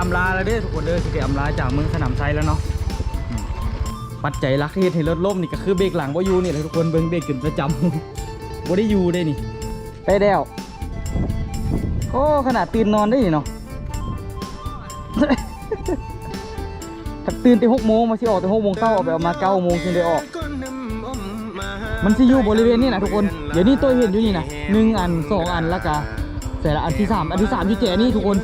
อำลาแล้วเด้อทุกคนเด้อสิได้อำลาจากเมืองสนามไซแล้วเนาะปัจจัยหลักที่เฮ็ดให้รถล่มนี่ก็คือเบรกหลังบ่อยู่นี่แหละทุกคนเบิ่งเบรกจนประจำบ่ได้อยู่เด้นี่ไปแล้วโอ้ขนาดตื่นนอนได้นี่เนาะถ้าตื่นแต่หกโมงมาสิออกแต่หกโมงเช้าออกไปเอามาเก้าโมงถึงได้ออก มันสิอยู่บริเวณนี้นะทุกคน เดี๋ยวนี้ตัวเห็นอยู่นี่นะหนึ่งอันสองอันแล้วก็แต่ละอันที่สามอันที่สามที่เจนี่ทุกคน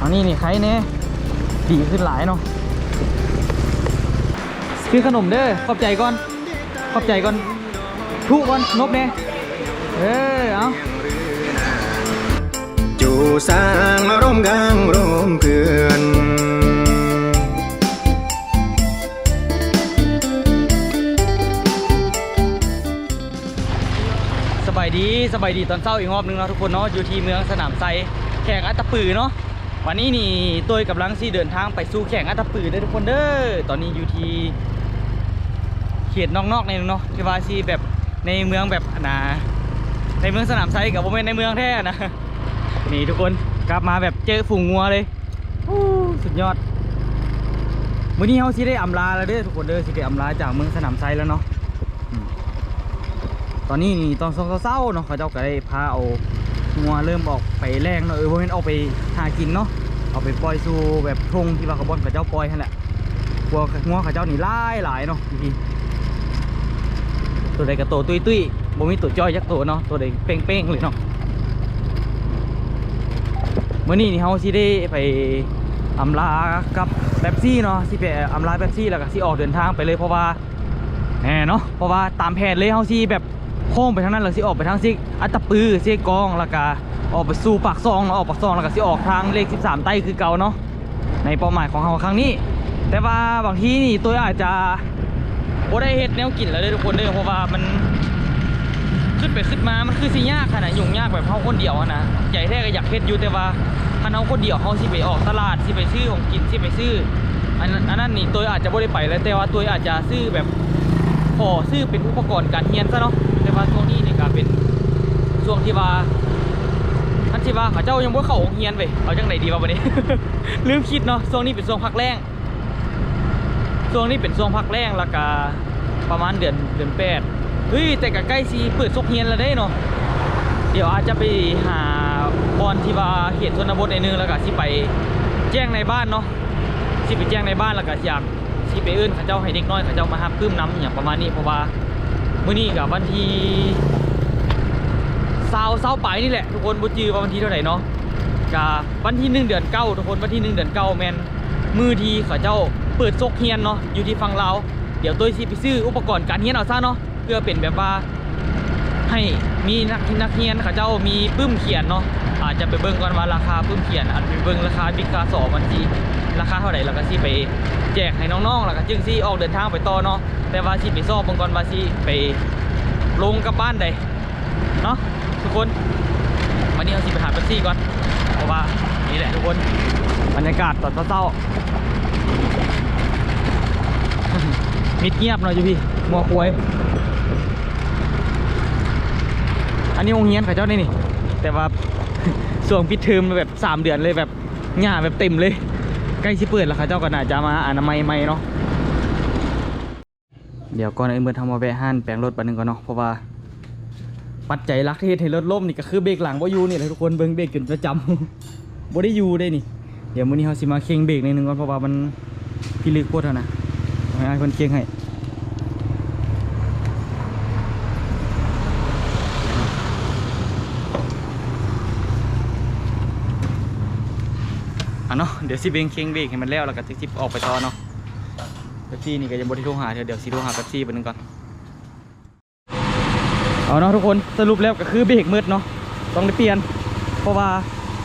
อานี่นี่ใครเนี่ยดีขึ้นหลายเนาะคือขนมเด้อขอบใจก่อน ขอบใจก่อนทุกก่อนนบเนี่ยเออเอาจูสร้างร่มกลางร่มเพื่อนสบายดีสบายดีตอนเช้าอีกรอบนึงเนาะทุกคนเนาะอยู่ที่เมืองสนามไซแข่งอัตตปือเนาะ วันนี้นี่ตัวกำลังสี่เดินทางไปสู่แข่งอัตปือเด้อทุกคนเด้อตอนนี้อยู่ที่เขตนอกๆในเนาะที่ว่าที่แบบในเมืองแบบนะในเมืองสนามไซกับโมเมนในเมืองแท้นะนี่ทุกคนกลับมาแบบเจอฝูงงัวเลยสุดยอดมื้อนี้เฮาสิได้อำลาแล้วเด้อทุกคนเด้อสิได้อำลาจากเมืองสนามไซแล้วเนาะตอนนี้นี่ตอนเศร้าๆเนาะเขาเจ้าก็ได้พาเอา งัวเริ่มออกไปแรงเนาะเออเพราะฉะนั้นออกไปหากินเนาะเอาไปปล่อยสู่แบบทงที่ว่าเขาบอนเขาเจ้าปล่อยนั่นแหละกลัวงัวเขาเจ้านี่หลายหลายเนาะพี่ตัวใดก็โตวตุ้ยตุ้ยบ่มีตัวจ้อยยักษ์ตัวเนาะตัวใดเป้งเป้งเลยเนาะเมื่อนี้นี่เฮาสิได้ไปอำลากับแป๊บซี่เนาะสิไปอำลาแป๊บซี่แล้วก็สิออกเดินทางไปเลยเพราะว่าแหน่เนาะเพราะว่าตามแผนเลยเฮาสิแบบ โค้งไปทางนั้นแล้วสิออกไปทางซิกอัตตปือเซกองแล้วก็ออกไปสู่ปากซองเนาะออกปากซองแล้วก็สิออกทางเลข 13 ใต้คือเก่าเนาะในเป้าหมายของเฮาครั้งนี้ แต่ว่าบางทีนี่ตัวอาจจะบ่ได้เฮ็ดแนวกินแล้วเด้อทุกคนเด้อเพราะว่ามันขึ้นไปขึ้นมา มันคือสิยากขนาดยุ่งยากแบบเฮาคนเดียวนะใหญ่แท้ก็อยากเฮ็ดอยู่แต่ว่าคันเฮาคนเดียวเฮาสิไปออกตลาดสิไปซื้อของกินสิไปซื้ออันนั้นนี่ตัวอาจจะบ่ได้ไปแล้วแต่ว่าตัวอาจจะซื้อแบบ ขอซื้อเป็นอุปกรณ์การเรียนซะเนาะแต่ว่าช่วงนี้นี่ก็เป็นช่วงที่ว่าท่านที่ว่าเขาเจ้ายังบ่เข้าโรงเรียนเว้ยเอาจังไดดีวะบัดนี้ ลืมคิดเนาะช่วงนี้เป็นช่วงพักแรงช่วงนี้เป็นช่วงพักแรงแล้วก็ประมาณเดือนเดือนแปดเฮ้ยแต่ก็ใกล้สิเปิดซกเรียนแล้วได้เนาะเดี๋ยวอาจจะไปหาบอลที่ว่าเขตชนบทในนึงแล้วก็สิไปแจ้งในบ้านเนาะสิไปแจ้งในบ้านแล้วก็อยาก ที่ไปเอื้นเขาเจ้าให้เด็กน้อยเขาเจ้ามาฮับปื้มน้ำอย่างประมาณนี้เพราะว่ามื้อนี้กับวันที่เศร้าเศร้าไปนี่แหละทุกคนบุจือว่าวันที่เท่าไหร่เนาะกับวันที่หนึ่งเดือนเก้าทุกคนวันที่หนึ่งเดือนเก้าแมนมือทีเขาเจ้าเปิดซกเฮียนเนาะอยู่ที่ฝั่งลาเดี๋ยวตัวสิไปซื้ออุปกรณ์การเฮียนเอาซะเนาะเพื่อเป็นแบบว่าให้มีนักนักเรียนเขาเจ้ามีปึ้มเขียนเนาะาจจะไปเบิ่งก่อนว่าราคาปึ้มเขียนอาจจะไปเบิ่งราคาบิ๊กคาสอมันจีราคาเท่าไหร่แล้วก็สิไปแจกให้น้องๆแล้วก็จึงสิออกเดินทางไปต่อเนาะแต่ว่าสิไปสอบเบิ่งก่อนว่าสิไปลงกลับบ้านใดเนาะทุกคนวันนี้เราสิไปหาเป๊ปซี่ก่อนเพราะว่านี่แหละทุกคนบรรยากาศตอนเช้าๆมิดเงียบหน่อยอยู่พี่มัวควยอันนี้โรงเรียนเขาเจ้านี่นี่แต่ว่า ช่วงปิดเทอมแบบสามเดือนเลยแบบหญ้าแบบเต็มเลย ใกล้สิเปิดแล้วเขาเจ้าก็น่าจะมาอนามัยใหม่เนาะเดี๋ยวก่อนอื่นเมื่อทำมาแวะห้านแปลงรถบันนึงก่อนเนาะเพราะว่าปัจจัยลักที่เฮ็ดให้รถล่มนี่ก็คือเบรกหลังบ่อยู่นี่แหละทุกคนเบิ่งเบรกจนประจำบ่ได้อยู่ได้นี่ เดี๋ยวมื้อนี้เฮาสิมาเข่งเบรกนิดนึงก่อนเพราะว่ามันพิลึกโคตรแล้วนะให้อ้ายเพิ่นเข่งให้ เดี๋ยวสิเบงเคียงเบรกให้มันแล้วแล้วก็จะจิบออกไปต่อเนาะแป๊บซี่นี่ก็ยังบริโทรหาเดี๋ยวเดี๋ยวสิโทรหาแป๊บซี่ไปนึงก่อนเอาเนาะทุกคนสรุปแล้วก็คือเบรกมืดเนาะต้องได้เปลี่ยน เพราะว่า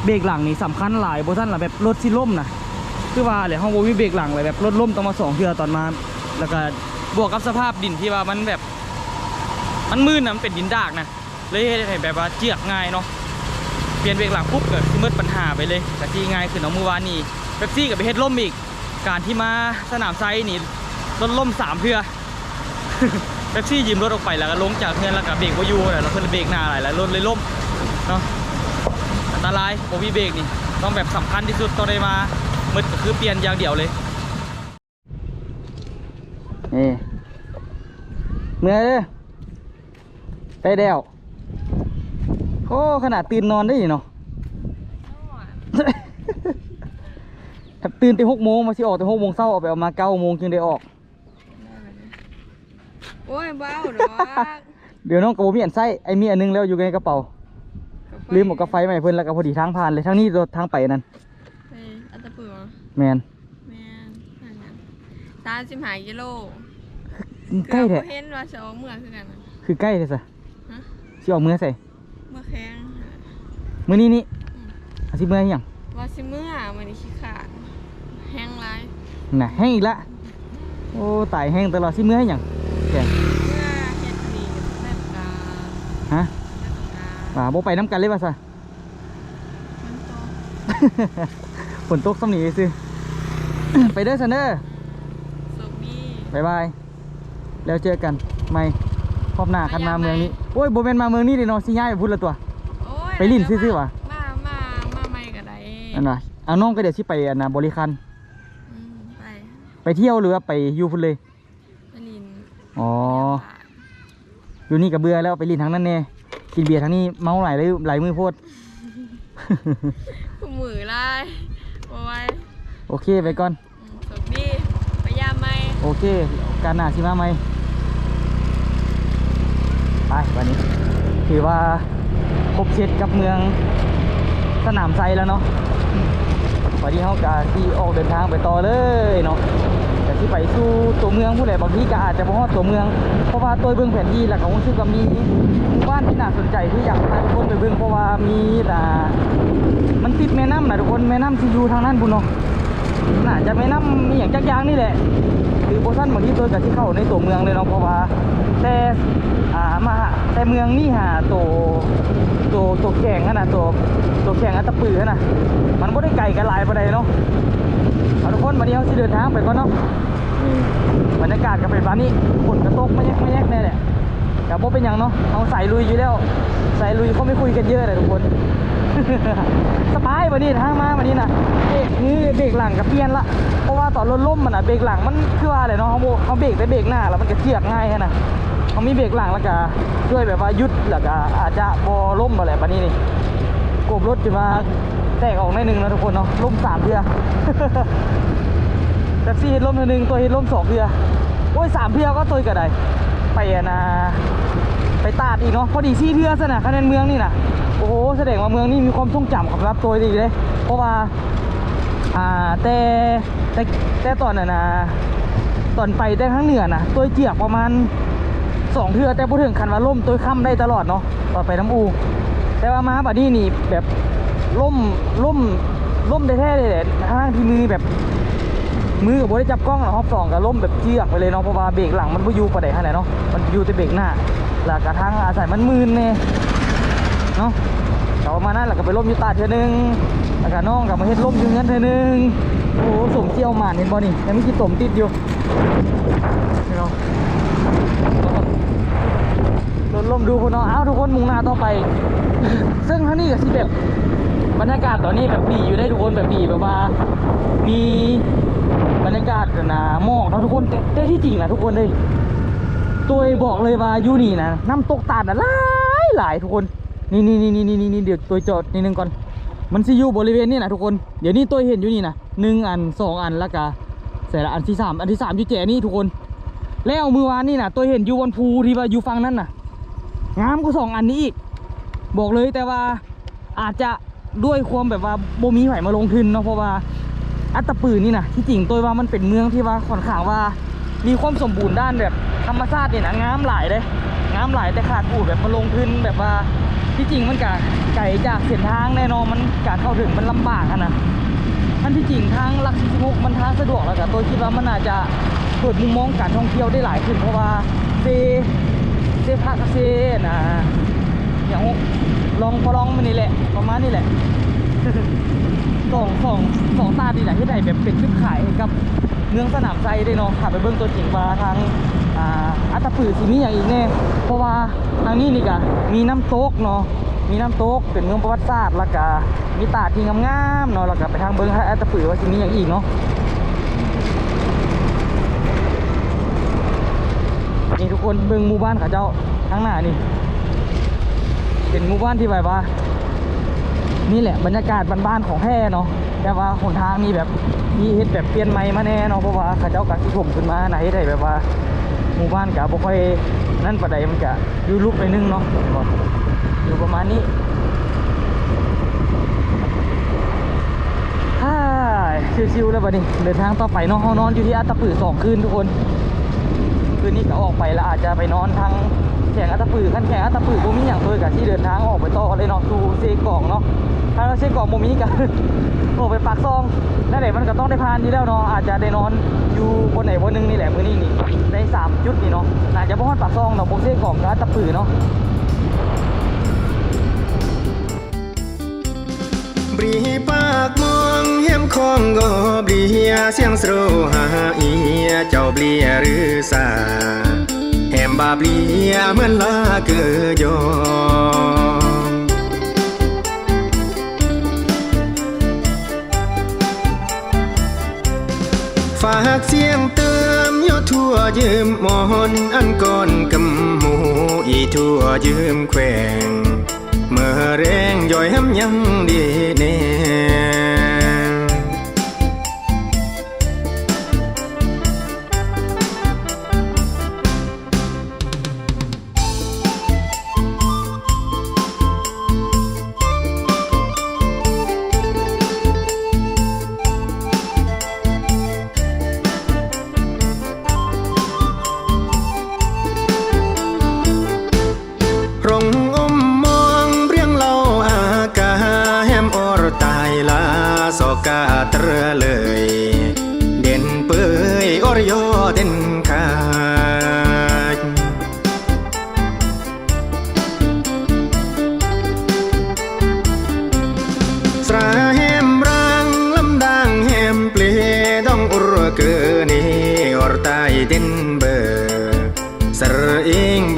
เบรกหลังนี่สำคัญหลายโบท่านหละแบบรถสิล่มนะคือว่าเลยห้องโบมีเบรกหลังเลยแบบรถล่มต้องมาสองเทือตอนมาแล้วก็บวกกับสภาพดินที่ว่ามันแบบ มันมืดนะมันเป็นดินดากนะเลยให้แบบว่าเจียกง่ายเนาะ เปลี่ยนเบรกหลังปุ๊บเกิดมืดปัญหาไปเลยแต่ที่ง่ายคือน้องมือวานนี่เป๊ปซี่กับไปเฮ็ดล่มอีก การที่มาสนามไซนี่รถล่มสามเพื่อเป๊ปซี่ยืมรถออกไปแล้วก็ลงจากเงินแล้วก็เบรกวายูแล้วเพิ่อนเบรกหน้าอะไรแล้วรถเลยล่มเนาะอันตรายโบวีเบรกนี่ต้องแบบสำคัญที่สุดตองได้มามืดก็คือเปลี่ยนอย่างเดียวเลยนี่เมื่อไปเดียว โอ้ ขนาดตื่นนอนได้อยู่เนาะถ้าตื่นแต่หกโมงมาสิออกแต่หกโมงเช้าออกไปเอามาเก้าโมงจึงได้ออก โอ้ยเบ้าดอกเดี๋ยวน้องกระโบมีอันไส้ไอ้มีอันนึงแล้วอยู่ในกระเป๋า ลืมหมวกกาไฟใหม่เพิ่นแล้วก็พอดีทางผ่านเลยทางนี้รถทางไปนั่นเฮ้ยอัตตะปือแมนแม่นนั่นน่ะสามสิบห้ากิโลใกล้แท้เกือบบ่เห็นว่าจะเอาเมื่อคือกันน่ะคือใกล้เลยสะฮะสิออกมือใส่ เมื่อแข้งมือนี้นี่อาสิมือให้หยังว่าสิเมื่อมันนี่ขี้ขาดแห้งไรน่ะแห้งอีกละโอ้ตายแห้งตลอดสิมือให้หยังแกเมื่อเฮ็ดนี่แบบกาฮะแบบกาว่าบ่ไปน้ำกันเลยว่าซะ มันโตฝนตกสำนีซื้อไปเด้อซันเด้อสุกดีบายบาย แล้วเจอกัน ไม่ พบหน้าคันมาเมืองนี้โอ้ยโบเมนมาเมืองนี้ดิเนาะสิย้ายไปพุ่นละตัว โอ้ยไปลิ้นซื่อๆวะมา มา มาใหม่ก็ได้นั่นว่ะเอาน้องก็เดี๋ยวสิไปอันน่ะบริคันอืมไปไปเที่ยวหรือว่าไปอยู่พุ่นเลย ไปลินอ๋อ อยู่นี่กับเบื่อแล้วไปลินทางนั้นแน่กินเบียร์ทางนี้เมาหลายเลยหลายมือโพดคู่มือไล่โอ้ยโอเคไปก่อน อืมสุกดีไปยามไหม โอเคการหน้าสิมาไหม ไปวันนี้ ถือว่าครบเช็ดกับเมืองสนามไซแล้วเนาะวันนี้เขากะที่ออกเดินทางไปต่อเลยเนาะแต่ที่ไปสู่ตัวเมืองผู้ใดบางทีก็อาจจะบ่ฮอดตัวเมือง เพราะว่าตัวเบื้องแผนที่แล้วก็รู้สึกว่ามีหมู่บ้านที่น่าสนใจที่อยากพาทุกคนไปเบื้องเพราะว่ามีแต่มันติดแม่น้ำนะทุกคนแม่น้ำที่อยู่ทางนั้นบุญเนาะน่าจะไม่น้ำมีอย่างจักยางนี่แหละ คือโบสั้นบางที่ตัวกับที่เข้าในตัวเมืองเลยเนาะเพราะว่าแต่อ่ามาหาแต่เมืองนี่หาตัวตัวตัวแข่งขนนะตัวตัวแข่งอัตตปือนั่นนะมันก็ได้ไก่กันหลายประเดเนาะเอาทุกคนวันนี้เขาสิเดินทางไปก่อนเนาะบรรยากาศก็เป็นแบบนี้ฝนกระตกไม่แยกไม่แยกแน่แหละ แต่โบเป็นอย่างเนาะเอาใส่ลุยอยู่แล้วใส่ลุยเขาไม่คุยกันเยอะเลยทุกคนสบายวันนี้ทางมาวันนี้นะเบรกนี่เบรกหลังกับเปลี่ยนละเพราะว่าตอนรถล้มมันอะเบรกหลังมันคือว่าอะไรเนาะเขาโบเขาเบรกได้เบรกหน้าแล้วมันก็เชือกง่ายแค่นะเขามีเบรกหลังแล้วก็ช่วยแบบว่ายุดแล้วก็อาจจะบอล้มอะไรแบบนี้นี่กบรถจะมาแตกออกในหนึ่งนะทุกคนเนาะล้มสามเทือแท็กซี่เห็นล้มหนึ่งตัวเห็นล้มสองเทือโอ้ยสามเทือก็ตัวกระได ไปนะไปตาดอีกเนาะพอดีซี่เทือสนะคะแนนเมืองนี่นะโอ้โหแสดงว่าเมืองนี่มีความทรงจำกับรับตัวดีเลย เพราะว่าอ่าแต่แต่แต่ตอนน่ะนะตอนไปแต่ทั้งเหนือนะตัวเจียกประมาณสองเทือแต่พูดถึงคันว่าล่มตัวค่ำได้ตลอดเนาะตอนไปน้ำอู แต่ว่ามาบัดนี้นี่แบบล่มล่มล่มได้แท้เลยแหละทางที่มือแบบ มือกับบได้จับกล้องหรอกรอบสองกับล่มแบบเชือกไปเลยเนาะเพราะว่าเบรกหลังมันไม่อยู่ประเดี๋ยวขนเนาะมันอยู่แต่เบรกหน้าแล้วกระทั่งอาศัยมันมืนเนี่ยเนาะแต่ว่ามานั่นแล้วก็ไปล่มอยู่ตาเทือนึงแล้วก็น้องกับมาเฮ็ดล่มอยู่เงินเทือนึงโอ้โหสมเจียวหมานเห็นบ่นี่ยังไม่คิดตมติดอยู่เนาะลดลมดูพวกเนาะเอ้าทุกคนมุ่งหน้าต่อไป ซึ่งทั้งนี้ก็สิแบบบรรยากาศตอนนี้แบบดีอยู่ได้ทุกคนแบบดีแบบว่ามีากาศนะหมอกเนาะทุกคนแต่ที่จริงนะทุกคนเลยตัวบอกเลยว่าอยู่นี่นะน้ำตกตาดนะหลายหลายทุกคนนี่นี่นี่นี่นี่นี่เดี๋ยวตัวจอดนิดนึงก่อน มันสิอยู่บริเวณนี้นะทุกคนเดี๋ยวนี้ตัวเห็นอยู่นี่นะหนึ่งอันสองอันแล้วก็เสร็จละอันที่สามอันที่สามอยู่แจนี่ทุกคน แล้วมือวานนี่นะตัวเห็นอยู่บนภูที่ว่าอยู่ฝั่งนั้นน่ะงามกว่าสองอันนี้อีกบอกเลยแต่ว่าอาจจะด้วยความแบบว่าโบมีไผมาลงทุนเนาะเพราะว่า อัตตปือนี่นะที่จริงตัวว่ามันเป็นเมืองที่ว่าค่อนข้างว่า มีความสมบูรณ์ด้านแบบธรรมชาติเนี่ยนะงามหลายเลยงามหลายแต่ขาดปูดแบบมาลงทุนแบบว่าที่จริงมันกะไก่จากเส้นทางแน่นอนมันการเข้าถึงมันลำบากอะนะอันที่จริงทางหลัก46มันทางสะดวกแล้วแต่ตัวคิดว่ามันอาจจะเปิดมุมมองการท่องเที่ยวได้หลายขึ้นเพราะว่าเซเซพาคเซนะอย่างลองพอลองมันนี่แหละประมาณนี้แหละ สองสองสองตาดีแหละที่ไหนแบบเป็นชุดขายกับเมือสนามไซได้เนาะขับไปเบิ้องตัวจริงว่าทางอัตตปือสีมีอย่างอีกแน่เพราะว่าทางนี้นี่กะมีน้ำตกเนาะมีน้ำตกเป็นเมืองประวัติศาสตร์ล้วก็มีตาดที่งามๆเนาะล้วก็ไปทางเบิงฮะตะปือว่าสิมีอย่างอีกเนาะนี่ทุกคนเบิงหมู่บ้านเขาเจ้าข้างหน้านี่เป็นหมู่บ้านที่แบบว่า นี่แหละบรรยากาศบ้านๆของแท้เนาะแต่ว่าหนทางนี่แบบมีเฮ็ดแบบเปลี่ยนใหม่มาแน่เนาะเพราะว่าเขาเจ้ากัที่ถมขึ้นมาไหนได้แบบว่าหมู่บ้านกับบ่ค่อยนั่นปานใดมันจะยู่ลุกไปนึงเนาะอยู่ประมาณนี้ฮ่าชิวๆแล้วบัดนี้เดินทางต่อไปเนาะเฮานอนอยู่ที่อัตตปือสองคืนทุกคน ออกไปแล้วอาจจะไปนอนทางแข่งอัตปือขั้นแข่งอัตปือบ่มีอย่างเลยกับที่เดินทางออกไปต่อเลยเนาะสู่เซกองเนาะถ้าเราเซกองบ่มีกันออกไปปากซองนั่นแหละมันก็ต้องได้พานอยู่แล้วเนาะอาจจะได้นอนอยู่บนไหนบนหนึงนี่แหละมื้อนี้นี่ในสามจุดนี่เนาะอาจจะบ่ฮอดปากซองเนาะบ่เซกองกับอัตปือเนาะบรีปากมองเฮียมคองก็บรีเฮียเสียงสโรหาอีเจ้าเบลียหรือสา แหมบาเบลียเหมือนลาเกยอฝากเสียงเติมอยู่ทั่วยืมหมอนอันก่อนกำหมูอีทั่วยืมแขวงเมื่อแรงย่อยหำยังดี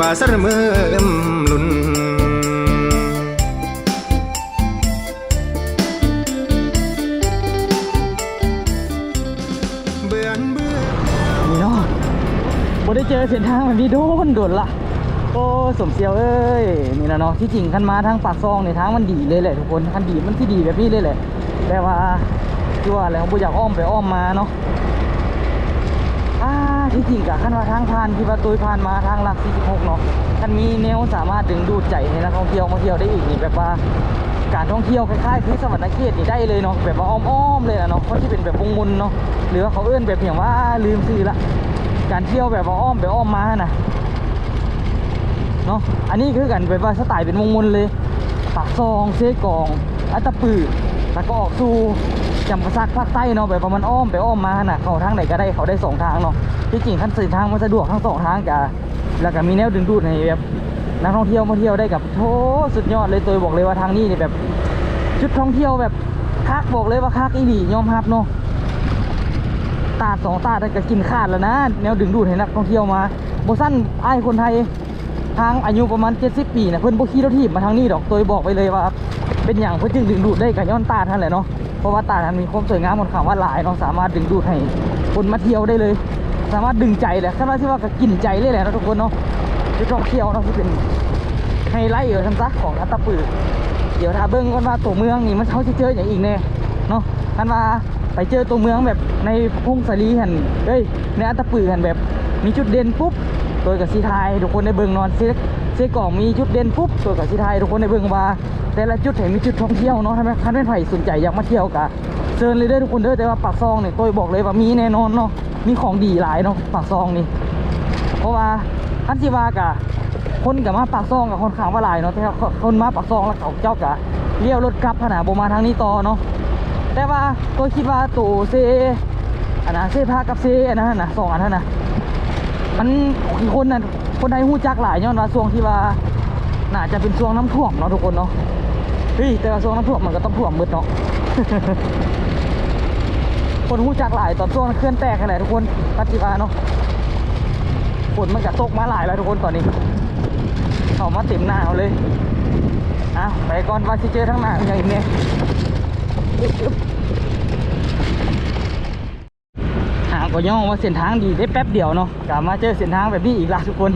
เองบาสระมือมลุนเบือนเบือนี่เนาะบ่ได้เจอเส้นทางแบบนี้โดนโดนละโอ้สมเสียวเอ้ยนี่นะเนาะที่จริงคันมาทางปากซองในทางมันดีเลยแหละทุกคนคันดีมันที่ดีแบบนี้เลยแหละแต่ว่าที่ว่าแล้วบ่อยากอ้อมไปอ้อมมาเนาะอ่า ที่จริงกับคันว่าทางผ่านที่ว่าตุยผ่านมาทางหลัก 46 เนาะคันมีแนวสามารถดึงดูดใจให้นักท่องเที่ยวมาเที่ยวได้อีกนี่แบบว่าการท่องเที่ยวคล้ายๆคือสวรรค์เขตนี่ได้เลยเนาะแบบว่าอ้อมๆเลยนะเนาะเพราะที่เป็นแบบวงมุนเนาะหรือว่าเขาเอื้อนแบบอย่างว่าลืมซื้อละการเที่ยวแบบว่าอ้อมไปอ้อมมานะเนาะอันนี้คือกันแบบว่าสไตล์เป็นวงมุนเลยปากซองเซกองอัตตปือ แล้วก็ออกสู่จำปาสักภาคใต้เนาะแบบว่ามันอ้อมไปอ้อมมาน่ะเขาทางไหนก็ได้เขาได้สองทางเนาะที่จริงขั้นเส้นทางมันสะดวกทั้งสองทางจ้ะแล้วก็มีแนวดึงดูดให้แบบนักท่องเที่ยวมาเที่ยวได้กับโถสุดยอดเลยตัวบอกเลยว่าทางนี้เนี่ยแบบจุดท่องเที่ยวแบบคักบอกเลยว่าคักอีหลียอมรับเนาะตาสองตาได้ก็กินขาดแล้วนะแนวดึงดูดให้นักท่องเที่ยวมาโบสั้นไอ้คนไทยทางอายุประมาณ 70 ปีนะเพิ่อนบ่ขี่รถถีบมาทางนี้ดอกตัวบอกไปเลยว่า เป็นอย่างเพิ่นจึงดึงดูดได้กับย้อนตาท่านแหละเนาะเพราะว่าตาท่านมีความสวยงามค่อนขางว่าหลายเนาะสามารถดึงดูดให้คนมาเที่ยวได้เลย สามารถดึงใจแหละคาดว่าที่ว่าก็กินใจเลยแหละเนาะทุกคนเนาะจุดท่องเที่ยวเนาะที่เป็นไฮไลท์เออทั้งซักของอัตตปือเดี๋ยวถ้าเบิ้งก่อนว่าตัวเมืองนี่มันเขาจะเจออย่างอีกแน่เนาะท่านว่าไปเจอตัวเมืองแบบในพุ่งสลีหันเอ้ยในอัตตปือหันแบบมีจุดเด่นปุ๊บตัวกับสีไทยทุกคนได้เบิ้งนอนเซก เซกล่องมีจุดเด่นปุ๊บตัวกับสีไทยทุกคนได้เบิ้งว่าแต่ละจุดเห็นมีจุดท่องเที่ยวเนาะท่ไหมท่านเป็นไผ่สนใจอยากมาเที่ยวกะเชิญเลยเด้อทุกคนเด้อแต่ว่าปากซองเนี่ยตัวบอกเลยว่ามีแน่นอนเนาะมีของดีหลายเนาะปากซองนี่เพราะว่าท่านสิวากะคนกับมาปากซองกับคนขางว่าหลายเนาะแต่ว่าคนมาปากซองแล้วเขาเจ้ากะเลี้ยวรถกลับขนาดโบมาทางนี้ต่อเนาะแต่ว่าตัวคิดว่าตัวเซอันนะเซพากับเซอันนั้นนะสองอันนั้นนะมันคนน่ะ คนไทยหู้จักหลายย้อนว่าช่วงที่ว่าน่าจะเป็นช่วงน้ำท่วมเนาะทุกคนเนาะเฮ้ยแต่ว่าช่วงน้ำท่วมมันก็ต้องท่วมมืดเนาะคนหู้จักหลายตอนช่วงเคลื่อนแตกกันแหละทุกคนปัจจุบันเนาะฝนมันจะตกมาหลายแล้วทุกคนตอนนี้เข้ามาเต็มหน้าเอาเลยอะไปก่อนว่าสิเจอทั้งหน้าอย่างอีกเนี่ยหาก็ย่องว่าเส้นทางดีได้แป๊บเดียวเนาะกลับมาเจอเส้นทางแบบนี้อีกละทุกคน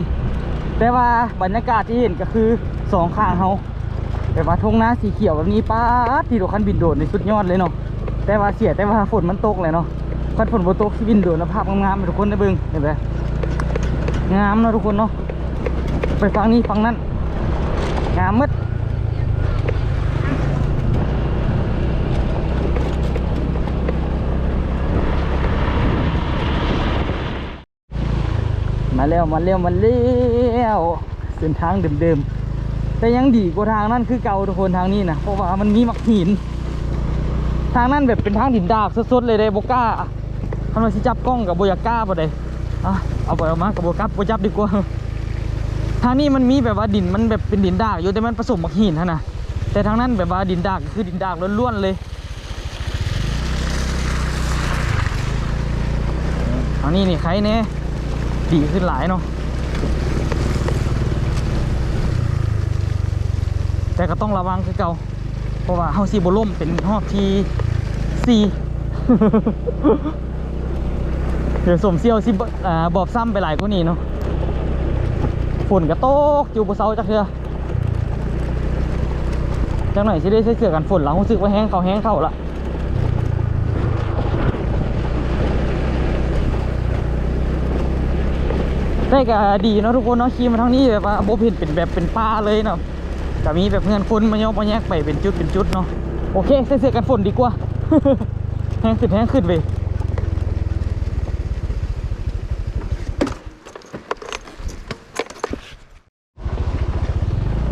แต่ว่าบรรยากาศที่เห็นก็คือสองข้างเขาแต่ว่าทุ่งนาสีเขียวแบบนี้ป้าที่รถคันบินโดดในสุดยอดเลยเนาะแต่ว่าเสียแต่ว่าฝนมันตกเลยเนาะคันฝนบนตกที่บินโดดนะภาพงามๆทุกคนได้เบิ้งเห็นไหมงามเนาะทุกคนเนาะไปฟังนี้ฟังนั้นงามมืด มาแล้วมาแล้วมาแล้วเส้นทางเดิมๆแต่ยังดีกว่าทางนั้นคือเก่าทุกคนทางนี้นะเพราะว่ามันมีมักหิน ทางนั้นแบบเป็นทางดินดากสดๆเลยเด้บก้าทำไมสิจับกล้องกับโบยาก้าบ่ได้อะเอาไปเอามากับโบกล้าโบจับดีกว่าทางนี้มันมีแบบว่าดินมันแบบเป็นดินดากอยู่แต่มันผสมมักหินฮะนะแต่ทางนั้นแบบว่าดินดากคือดินดากล้วนๆเลยทางนี้นี่ใครเนี่ย ดีขึ้นหลายเนาะแต่ก็ต้องระวังคือเก่า เพราะว่าเฮาซีโบล่มเป็นรอบที่สี่เดี๋ยวสมเซียวซิบอ่าบอบซ้ำไปหลายกว่านี้เนาะฝนก็ตกอยู่บนเสาจักเทือจังหน่อยสิได้ใส่เสื้อกันฝนหลังรู้สึกว่าแห้งเขาแห้งเข้าละ ได้ก็ดีเนาะทุกคนเนาะขี่มาทางนี้แบบว่าโบเห็นเป็นแบบเป็นป่าเลยเนาะก็มีแบบเงินคนมายกมาแยกไปเป็นจุดเป็นจุดเนาะโอเคใส่เสื้อกันฝนดีกว่าแห้งขึ้นแห้งขึ้นไป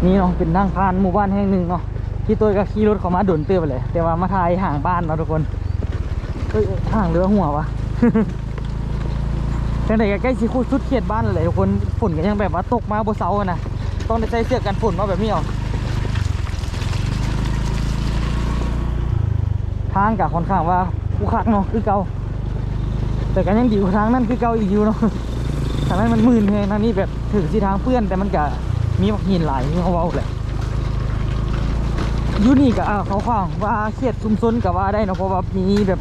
นี่เนาะเป็นทางผ่านหมู่บ้านแห่งหนึ่งเนาะที่ตัวก็ขี่รถเข้ามาโดนเตือไปเลย แต่ว่ามาทายห่างบ้านเนาะทุกคนเฮ้ยห่างเรือหัววะ ต่ไหนก็ใกล้สิคุสุดเขตบ้านเลยทุกคนฝนก็ยังแบบว่าตกมาบนเสาอะนะต้องได้ใส่เสื้อกันฝนมาแบบนี้เอาทางกับค่อนข้างว่าคูคักเนาะคือเก่าแต่ก็ยังดีกว่าทางนั้นคือเก่าอีกอยู่เนาะทางนั้นมันมื่นไงทางนี้แบบถือสีทางเปื้อนแต่มันก็มีหินหลายเขาเว้าแหละอยูนี่ก็อ่าเขาข้างว่าเขตชุมชนกับว่าได้เนาะเพราะว่ามีแบบ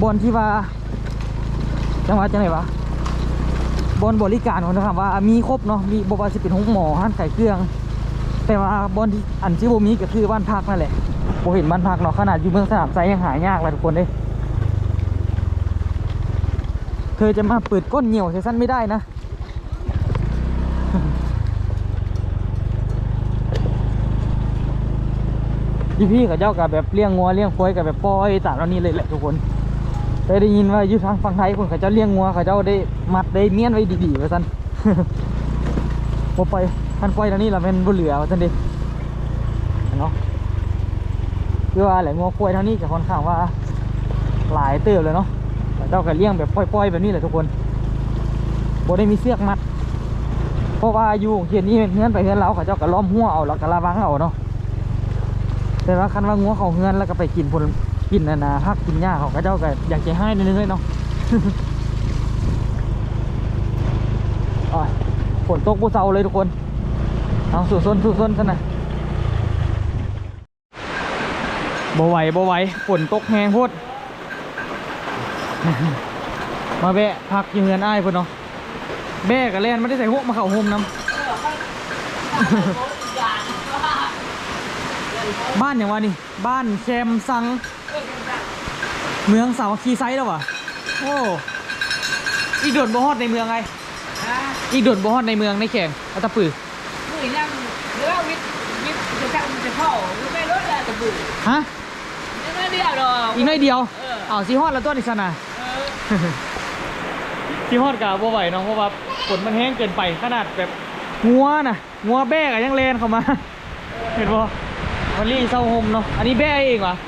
บอนที่ว่า จังหวัดจังไหนวะบอนบริการของนะครับว่ามีครบเนาะมีบว่าสิเป็นห้องหมอห้านขายเครื่อง แต่ว่าบอนที่อันที่บ่มีก็คือบ้านพักนั่นแหละโบเห็นบ้านพักเนาะขนาดอยู่เมืองสนามไซยังหายากเลยทุกคนเลยเธอจะมาเปิดก้นเหนียวใช้สั้นไม่ได้นะพี่พี่กับเจ้ากับแบบเลี้ยงงัวเลี้ยงควายกับแบบปล่อยตามเรานี่เลยแหละทุกคน ได้ได้ยินว่าอยู่ทางฝั่งไทยคนเขาเจ้าเลี้ยงงัวเขาเจ้าได้มัดได้เมียนไว้ดีๆไว้สั้นพอไปท่านปล่อยทางนี้เราเป็นบุเหลือไว้สั้นดิเนาะคือว่าแหละงัวควายท่านี้จะค่อนข้างว่าหลายเติบเลยเนาะเจ้าก็เลี้ยงแบบปล่อยๆแบบนี้แหละทุกคนโบได้มีเสือกมัด เพราะว่าอยู่เขียนนี้เฮือนไปเฮือนเราเขาเจ้าก็ล้อมหัวเอาแล้วก็ระวังเอาเนาะแต่ว่าคันว่างัวเขาเฮือนแล้วก็ไปกินผล กินนะนะฮักกินหญ้าเขาก็เจ้าก็อยากจะให้นิดนึงเลยเนาะฝนตกบุเซาเลยทุกคน เอาสู่ซนสู่ซนซะหน่อยบ่ไหวบ่ไหวฝนตกแหงโพดมาแบะพักอยืนเงินอ้ายพุ่นเนาะแบะกับแลนไม่ได้ใส่หัวมาเข่าโฮมน้ำบ้านอย่างวะนี่ บ้านแคมซัง เมืองสามัคคีไซด์แล้ววะโอ้อีกโดดบ่ฮอดในเมืองไงฮะอีกโดดบ่ฮอดในเมืองในแข่งอัตตปือมือนั่งเรือวิทย์วิทย์จะจับจะเข้าหรือไม่รถแหละตะบุยฮะยังไม่เดียวหรอกอีกน้อยเดียวเออเอาซีฮอดแล้วตัวนี้สนะเออที่ฮอดกะบ่ไหวเนาะเพราะว่าฝนมันแห้งเกินไปขนาดแบบงัวน่ะงัวแบกอะยังเลนเข้ามา เห็นบ่มันรีเศร้าหมเนาะอันนี้แบกเองวะอ๋อ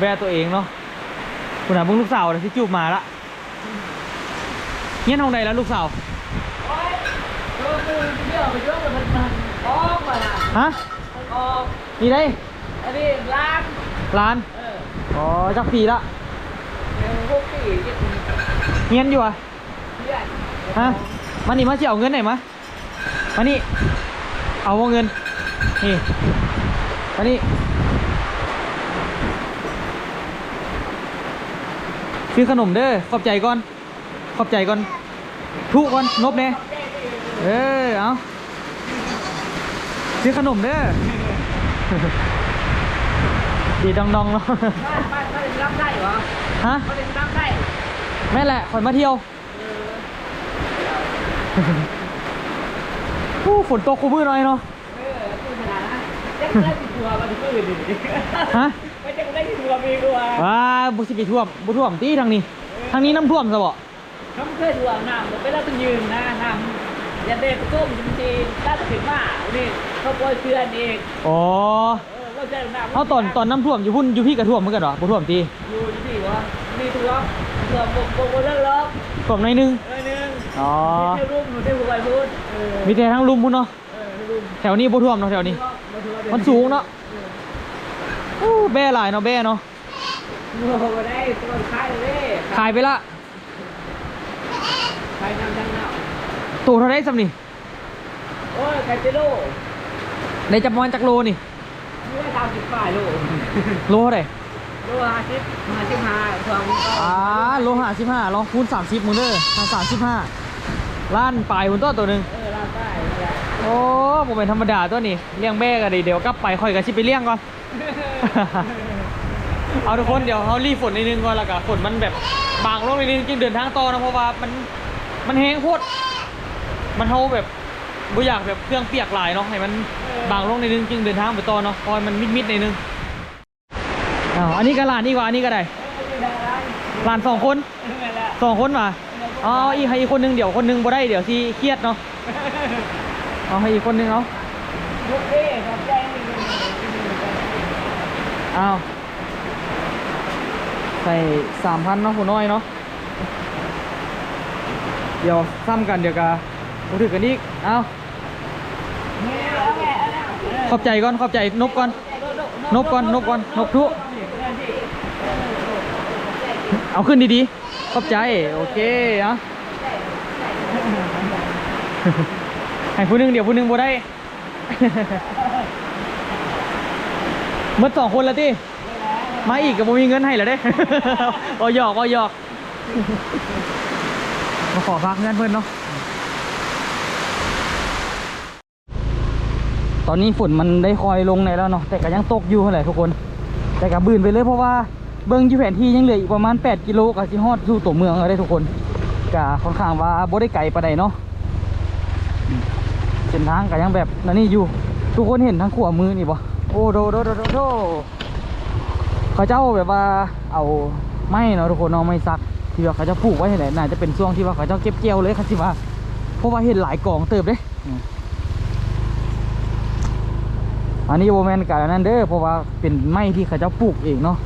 แบกตัวเองเนาะคุณอาบุ้งลูกสาวเลยที่จูบมาละเงี้ยทองใดแล้วลูกสาวโอ้ยเออมือเดียวไปเยอะเลยมันมันออกมาละฮะมันออกนี่ได้อันนี้ร้านร้านเอออ๋อจักปีละเดี๋ยวพวกพี่จะเงี้ยนอยู่อะเพื่อนฮะมานี่มาสิเอาเงินไหนมามานี่เอาว่าเงินนี่อันนี้ ซื้อขนมเด้อขอบใจก่อน ขอบใจก่อนทุกก่อนนบเน่เออเอาซื้อขนมเด้อดีดองดองๆเนาะบ้านบ้านบ้านรับได้เหรอฮะเขาเล่นรับได้แม่นแหละขอยมาเที่ยวผู้ฝนตกคูมือหน่อยเนาะเอ อพูดขนาดนั้นเจ๊ได้กี่ตัวมาถึงมือดิฮะไม่เจ๊ได้กี่ตัวมีตัวว้าบุสิไปท่วมบุท่วมตีทางนี้ ทางนี้น้ำท่วมซะบ่เขาไม่เคยดูน้ำเวลาต้องยืนนะน้ำยันเด็กก้มจริงๆถ้าถึงว่านี่เขาปล่อยเพื่อนเองอ๋อเออเราจะน้ำเอาตอนตอนน้ำท่วมอยู่พุ่นอยู่พี่กระท่วมเหมือนกันเหรอบุท่วมตีอยู่ที่วะมีตัวตัวบกบกเลิกล็อกท่วมหน่อยนึงเออหนึ่งอ๋อมีที่รูปหนูที่หัวไปพูดเออมีแต่ทางลุมพุ่นเนาะเออรูปแถวนี้บุท่วมเนาะแถวนี้ มันสูงเนาะ อู้แบ่หลายเนาะแบ่เนาะโอ้โหได้ตัวขายเลยขายไปละขายน้ำดังเนาตัวเท่าไรสำนี่โอ้ยไก่เจโร่ในจำนวนจักโลนี่นี่ได้ทำสิบฝ่ายโลโลเท่าไรโลห้าสิบห้าสิบห้าสองอ่าโลห้าสิบห้าลองคูณสามสิบมึงเด้อทางสามสิบห้าล้านปลายหุ่นตัวตัวหนึ่งเออลาได้ได้ โอ้ผมเป็นธรรมดาตัวนี้เลี้ยงแม่กันเดี๋ยวกลับไปค่อยกันชิไปเลี้ยงก่อน เอาทุกคนเดี๋ยวเขารีบฝนนิดนึงก่อนละกันฝนมันแบบบางลงนิดนึงจึงเดินทางต่อนะเพราะว่ามันมันแห้งโพดมันเขาแบบบ่อยากแบบเครื่องเปียกหลายเนาะให้มันบางลงนิดนึงจึงเดินทางไปต่อเนาะคอยมันมิดๆนิดนึงอ้าวอันนี้ก็ลานนี่กว่าอันนี้ก็ได้ลานสองคนสองคนมาอ๋ออีกให้อีกคนนึงเดี๋ยวคนนึงบ่ได้เดี๋ยวสิเครียดเนาะ เอาให้อีกคนนึงเอาลูกเอ๊ขอบใจนี่เอาใส่สามพันเนาะหัวน้อยเนาะเดี๋ยวซ้ำกันเดี๋ยวกะมาถือกันอีกเอานี่เอาแม่เอาแล้วขอบใจก่อนขอบใจนบก่อนนบก่อนนบก่อนนบทุเอาขึ้นดีๆ ขอบใจ โอเคเอา ให้ผู้หนึงเดี๋ยวผู้หนึงบ่ได้ เมื่อสองคนแล้วติมาอีกก็บ่มีเงินให้แล้วเด้เอาหยอกเอาหยอกมาขอพักเงินเพื่อนเนาะตอนนี้ฝนมันได้คอยลงในแล้วเนาะแต่ก็ยังตกอยู่เท่าไหร่ทุกคน แต่ก็บืนไปเลยเพราะว่าเบิ้งยู่แผนที่ยังเหลืออีกประมาณ 8 กิโลกับที่ฮอดสู่ตัวเมืองแล้วได้ทุกคนก็ค่อนข้างว่าบ่ได้ไกลปานใดเนาะ เส้นทางก็ยังแบบนั่นนี่อยู่ ทุกคนเห็นทางขวามือนี่ปะโอ้โดโดโดโดโดเขาเจ้าแบบว่าเอาไม้เนาะทุกคนเอาไม้ซักที่ว่าเขาจะผูกไว้ไหนน่าจะเป็นช่วงที่ว่าเขาเจ้าเก็บเกี่ยวเลยค่ะสิว่าเพราะว่าเห็นหลายกองเติบเด้อันนี้โบแมนกับนนั้นเด้อเพราะว่าเป็นไม้ที่เขาเจ้าปลูกเองเนาะ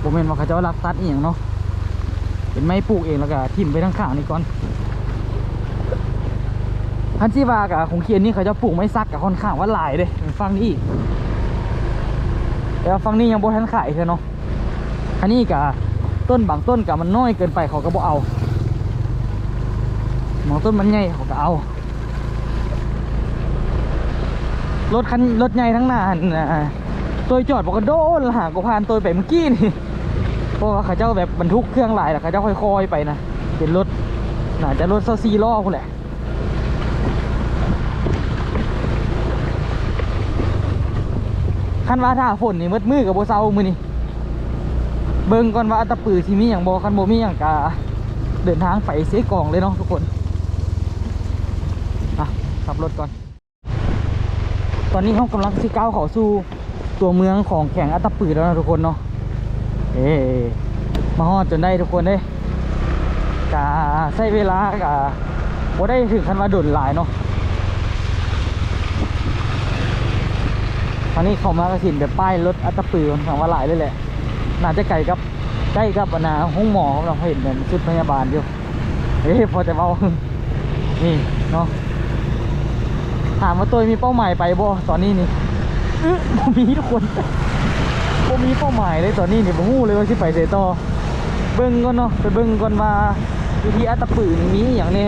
โบแมนว่าเขาเจ้ารักตัดเองเนาะเป็นไม้ปลูกเองแล้วก็ทิ่มไปทั้งข้างนี่ก่อน พันจีวากับของเคียนนี่เขาจะปลูกไม้ซักกับค่อนข้างว่าหลายเลยฟังนี่อีกแต่ว่าฟังนี่ยังบ่ทันขายเท่เนาะอันนี้กับต้นบางต้นกับมันน้อยเกินไปเขาก็บ่เอาบางต้นมันใหญ่เขาก็เอารถคันรถใหญ่ทั้งนานตัวจอดบอกกระโดนละหากผ่านตัวไปเมื่อกี้นี่เพราะว่าเขาเจ้าแบบบรรทุกเครื่องหลายแล้วเขาเจ้าค่อยๆไปนะเป็นรถน่าจะรถเซาซีล้อพุ่นแหละ คันว่าถ้าฝนนี่มืดมือกับโบเซามือนี่เบิ่งก่อนว่าอัตปือที่มีอย่างบอคันโบมีอย่างกาเดินทางไปเสียกล่องเลยเนาะทุกคนอะขับรถก่อน ตอนนี้เขากำลังสิก้าวเขาสู่ตัวเมืองของแข่งอัตปือแล้วนะทุกคนเนาะเอ๊มาฮอดจนได้ทุกคนเด้กาใช้เวลากาบ่ได้ถึงคันว่าโดนหลายเนาะ ตอนนี้เขามากระสินแบบป้ายรถอัตตปือของว่าหลายเลยแหละน่าจะไกลกับใกล้กับนาห้องหมอเราเห็นเหมือนชุดพยาบาลอยู่เฮ้ยพอจะเบานี่เนาะถามว่าตัวมีเป้าหมายไปบ่ตอนนี้นี่อื้อบ่มีทุกคนบ่มีเป้าหมายเลยตอนนี้นี่บ่ฮู้เลยว่าสิไปเสต่อเบิ่งก่อนเนาะไปเบิ่งก่อนว่าวิธีอัตตปืนมีอย่างนี้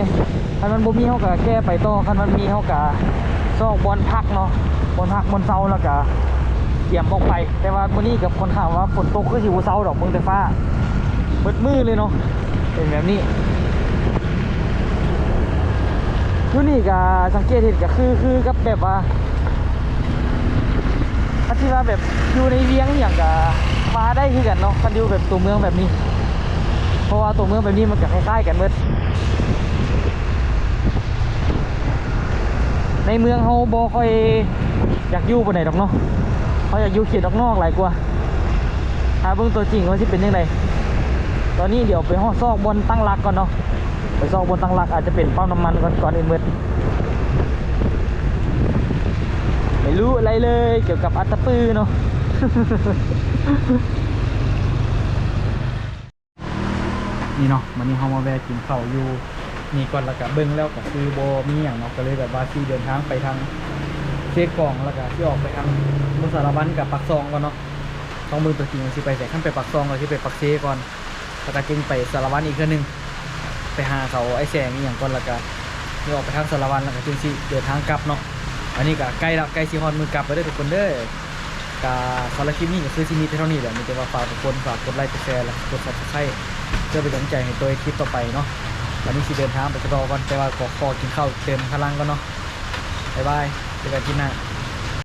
คันมันบ่มีเฮาก็แก้ไปต่อคันมันมีเฮาก็ซอกบอลพักเนาะ บอลพักบอลเซาแล้วก็เตรียมออกไป แต่ว่ามื้อนี้กับคนข่าวว่าฝนตกคือสิบ่เซาดอกเบิ่งแต่ฟ้าเบิดมือเลยเนาะเป็นแบบนี้อยู่นี่ก็สังเกตเห็นก็คือคือกับแบบว่าถ้าที่ว่าแบบอยู่ในเวียงอย่างกับฟ้าได้คือกันเนาะกันอยู่แบบตัวเมืองแบบนี้ เพราะว่าตัวเมืองแบบนี้มันก็คล้ายๆกันเบิด ในเมืองเขาบ่ค่อยอยากอยู่ปนไหนดอกเนาะเขาอยากอยู่เขตออกนอกหลายกว่าถ้าเบิ่งตัวจริงว่าสิเป็นยังไงตอนนี้เดี๋ยวไปห้องซอกบนตั้งหลักก่อนเนาะไปซอกบนตั้งหลักอาจจะเป็นปั๊มน้ำมันก่อนก่อนเอื่นเบิไม่รู้อะไรเลยเกี่ยวกับอัตปือเนาะนี่เนาะวันนี้เฮามาแวะกินข้าวอยู่ นี่ก่อนแล้วก็เบิ่งแล้วก็คือโบมีหยังเนาะก็เลยแบบว่าสิเดินทางไปทางเซกองแล้วก็สิออกไปทางมุสารวันกับปักซองก่อนเนาะต้องเบิ่งตัวจริงสิไปแต่ขั้นไปปักซองแล้วสิไปปักเซก่อนแล้วก็จึงไปสารวันอีกเทื่อนึงไปหาเขาไอ้แสงอีหยังก่อนแล้วก็สิออกไปทางสารวันแล้วก็จึงสิเดินทางกลับเนาะอันนี้ก็ใกล้ละใกล้สิฮอดมือกลับแล้วเด้ทุกคนเด้อกาสำหรับคลิปนี้ก็คือที่มีเท่านี้แหละมีแต่ว่าฝากทุกคนฝากกดไลค์กดแชร์และกด subscribe เพื่อเป็นกำลังใจให้ตัวคลิปต่อไปเนาะ วันนี้สิเดินทางไปกระดอก่อนแต่ว่าขอขอกินข้าวเต็มพลังก่อนเนาะบ๊ายบายเจอกันที่หน้า